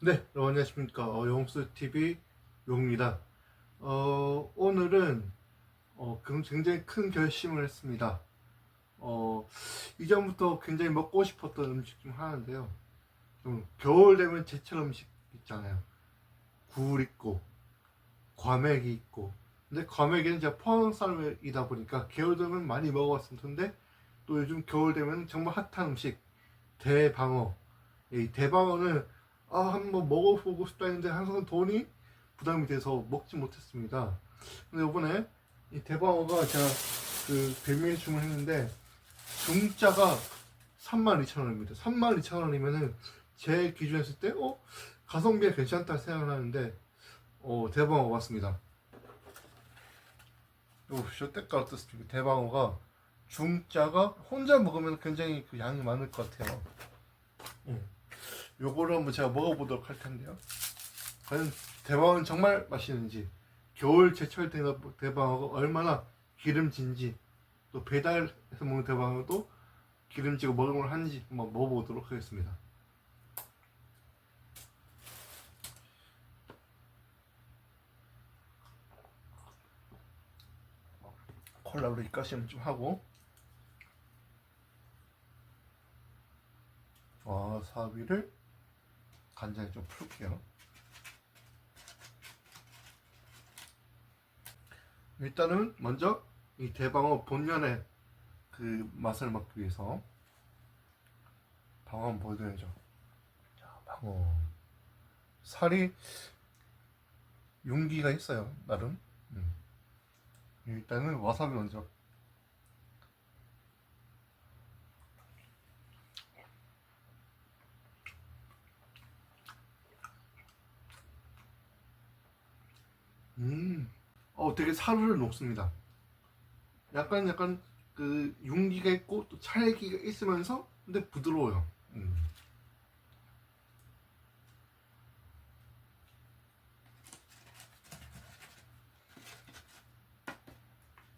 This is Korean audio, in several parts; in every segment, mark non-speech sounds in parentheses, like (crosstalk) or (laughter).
네, 여러분 안녕하십니까. 어, 용수 TV 용입니다. 어, 오늘은 어, 그- 굉장히 큰 결심을 했습니다. 어, 이전부터 굉장히 먹고 싶었던 음식 중 하나인데요. 좀 겨울 되면 제철 음식 있잖아요. 굴 있고, 과메기 있고. 근데 과메기는 제가 포항 사람이다 보니까 겨울 되면 많이 먹어봤을 텐데 또 요즘 겨울 되면 정말 핫한 음식 대방어. 이 대방어는 아 한번 먹어보고 싶다 했는데 항상 돈이 부담이 돼서 먹지 못했습니다. 근데 이번에 이 대방어가 제가 그 별미에 주문했는데 중짜가 32,000원입니다. 32,000원이면은 제 기준에 했을 때 어? 가성비가 괜찮다 생각을 하는데 어 대방어 왔습니다. 때깔 어떻습니까? 대방어가 중짜가 혼자 먹으면 굉장히 그 양이 많을 것 같아요. 음. 요거를 한번 제가 먹어보도록 할 텐데요. 과연 대방어는 정말 맛있는지, 겨울 제철 대- 대방어가 얼마나 기름진지, 또 배달해서 먹는 대방어도 기름지고 먹을만 한지 한번 먹어보도록 하겠습니다. 콜라로 입가심 좀 하고 와사비를 간장에 좀 풀게요. 일단은 먼저 이 대방어 본연의 그 맛을 맡기 위해서 방어 한번 보여드려야죠. 자, 방어 살이 윤기가 있어요, 나름. 음. 일단은 와사비 먼저. 음, 어, 되게 사르르 녹습니다. 약간 약간 그 윤기가 있고 또 찰기가 있으면서 근데 부드러워요. 음.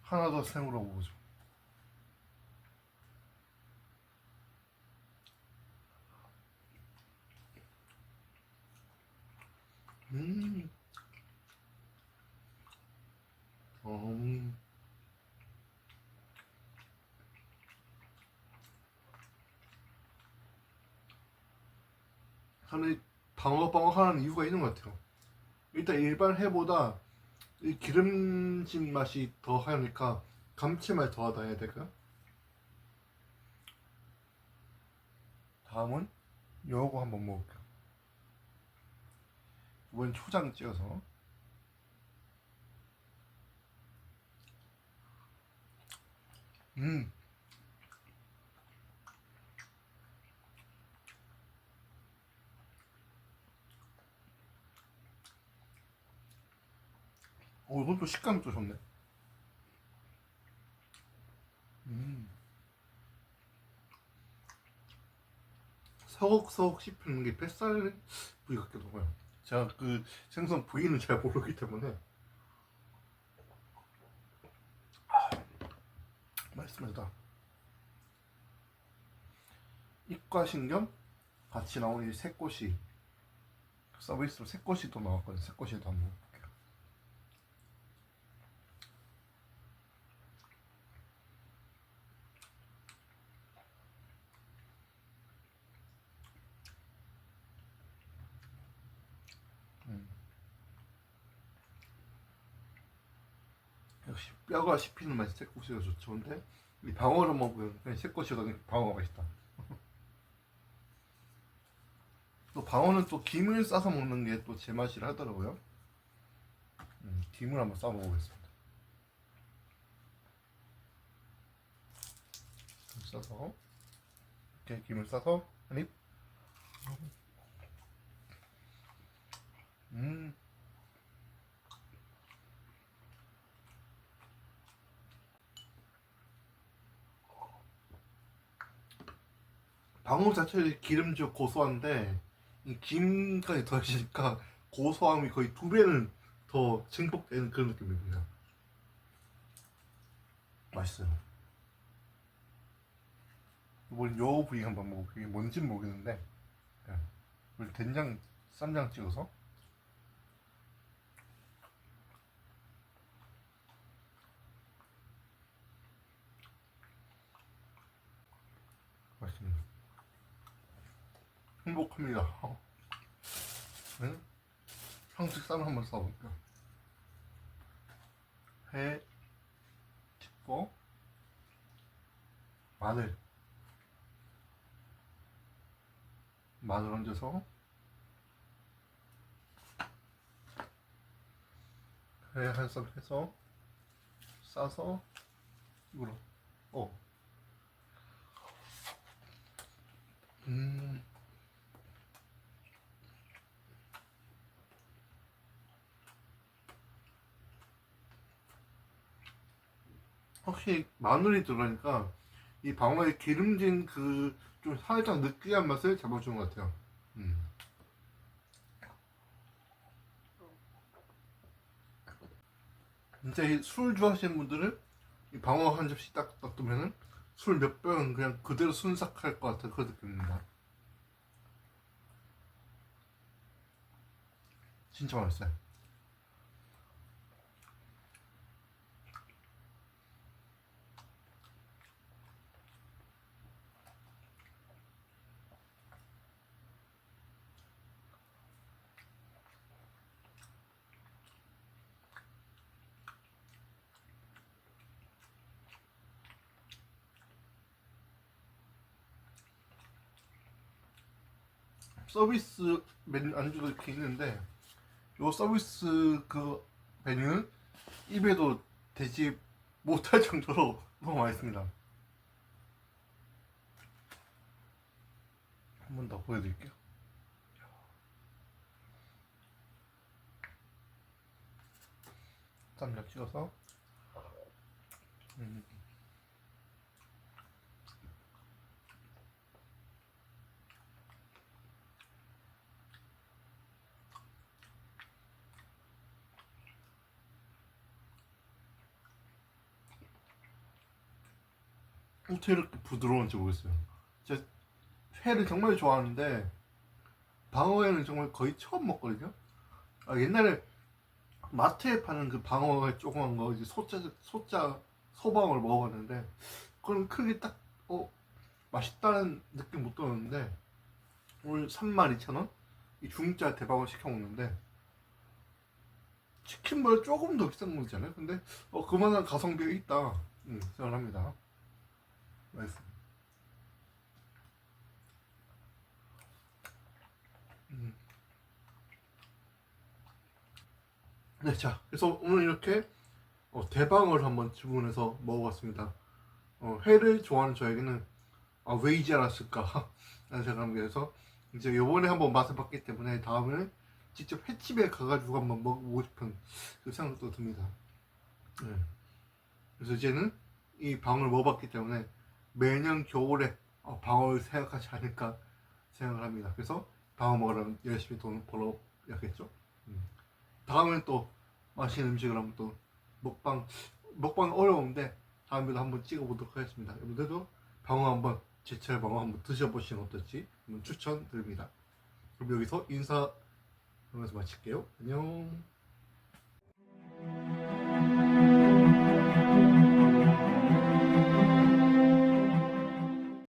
하나 더 생으로 먹어보죠. 음. 어, 음. 저는 방어방어 하는 이유가 있는 것 같아요. 일단 일반 회보다 이 기름진 맛이 더 하니까 감칠맛이 더하다 해야 될까요? 다음은 요거 한번 먹을게요. 이번 초장 찍어서 음. 어, 이것도 식감이 또 좋네. 음. 서걱서걱 씹히는 게 뱃살 부위 같기도 하고요. 제가 그 생선 부위는 잘 모르기 때문에 아, 맛있습니다. 입과 신경 같이 이 새꼬시 서비스로 새꼬시도 나왔거든요. 새꼬시도 한번 먹어볼게요. 음. 역시 뼈가 씹히는 맛이 새꼬시가 좋죠. 근데 이 방어를 먹으면 그냥 그냥 방어가 맛있다. (laughs) 또 방어는 또 김을 싸서 먹는 게 또 제 맛이라 하더라고요. 음, 김을 한번 싸 먹어보겠습니다. 김 싸서 이렇게 김을 싸서 한 입. 음. 방어 자체는 기름지고 고소한데 이 김까지 더해지니까 고소함이 거의 두 배는 더 증폭되는 그런 느낌입니다. 맛있어요. 이번 요 부위 한번 먹어볼게요. 뭔진 모르겠는데 예. 우리 된장 쌈장 찍어서 맛있습니다. 행복합니다. 어. 네? 한국 쌈을 한번 싸볼게요. 회, 치고, 마늘, 마늘 얹어서 회한쌈 해서 싸서 이거로 어. 음. 확실히 마늘이 들어가니까 이 방어의 기름진 그 좀 살짝 느끼한 맛을 잡아주는 것 같아요. 음. 진짜 이술 좋아하시는 분들은 이 방어 한 접시 딱 놔두면은 술 몇 병은 그냥 그대로 순삭할 것 같은 그런 느낌입니다. 진짜 맛있어요. 서비스 메뉴 안주도 이렇게 있는데 요 서비스 그 메뉴는 입에도 대지 못할 정도로 (laughs) 너무 맛있습니다. 한 번 더 보여드릴게요. 쌈장 찍어서 음. 어떻게 이렇게 부드러운지 모르겠어요. 제가 회를 정말 좋아하는데 방어회는 정말 거의 처음 먹거든요. 아, 옛날에 마트에 파는 그 방어회 조그만 거 이제 소자 소자 소방을 먹어봤는데 그건 크게 딱 어, 맛있다는 느낌 못 들었는데 오늘 32,000원 이 중짜 대방어 시켜 먹는데 치킨보다 조금 더 비싼 거잖아요. 근데 어, 그만한 가성비가 있다 음, 생각합니다. 맛있어. 음. 네, 자, 그래서 오늘 이렇게 어, 대방을 한번 주문해서 먹어봤습니다. 어, 회를 좋아하는 저에게는 아, 왜 이제 알았을까? (laughs) 라는 생각을 해서 이제 요번에 한번 맛을 봤기 때문에 다음에는 직접 횟집에 가가지고 한번 먹어보고 싶은 그 생각도 듭니다. 네. 그래서 이제는 이 방을 먹어봤기 때문에 매년 겨울에 어, 방어를 생각하지 않을까 생각을 합니다. 그래서 방어 먹으려면 열심히 돈 벌어야겠죠. 음. 다음엔 또 맛있는 음식을 한번 또 먹방 먹방 어려운데 다음에도 한번 찍어보도록 하겠습니다. 여러분들도 방어 한번 제철 방어 한번 드셔보시면 어떨지 한번 추천드립니다. 그럼 여기서 인사하면서 마칠게요. 안녕.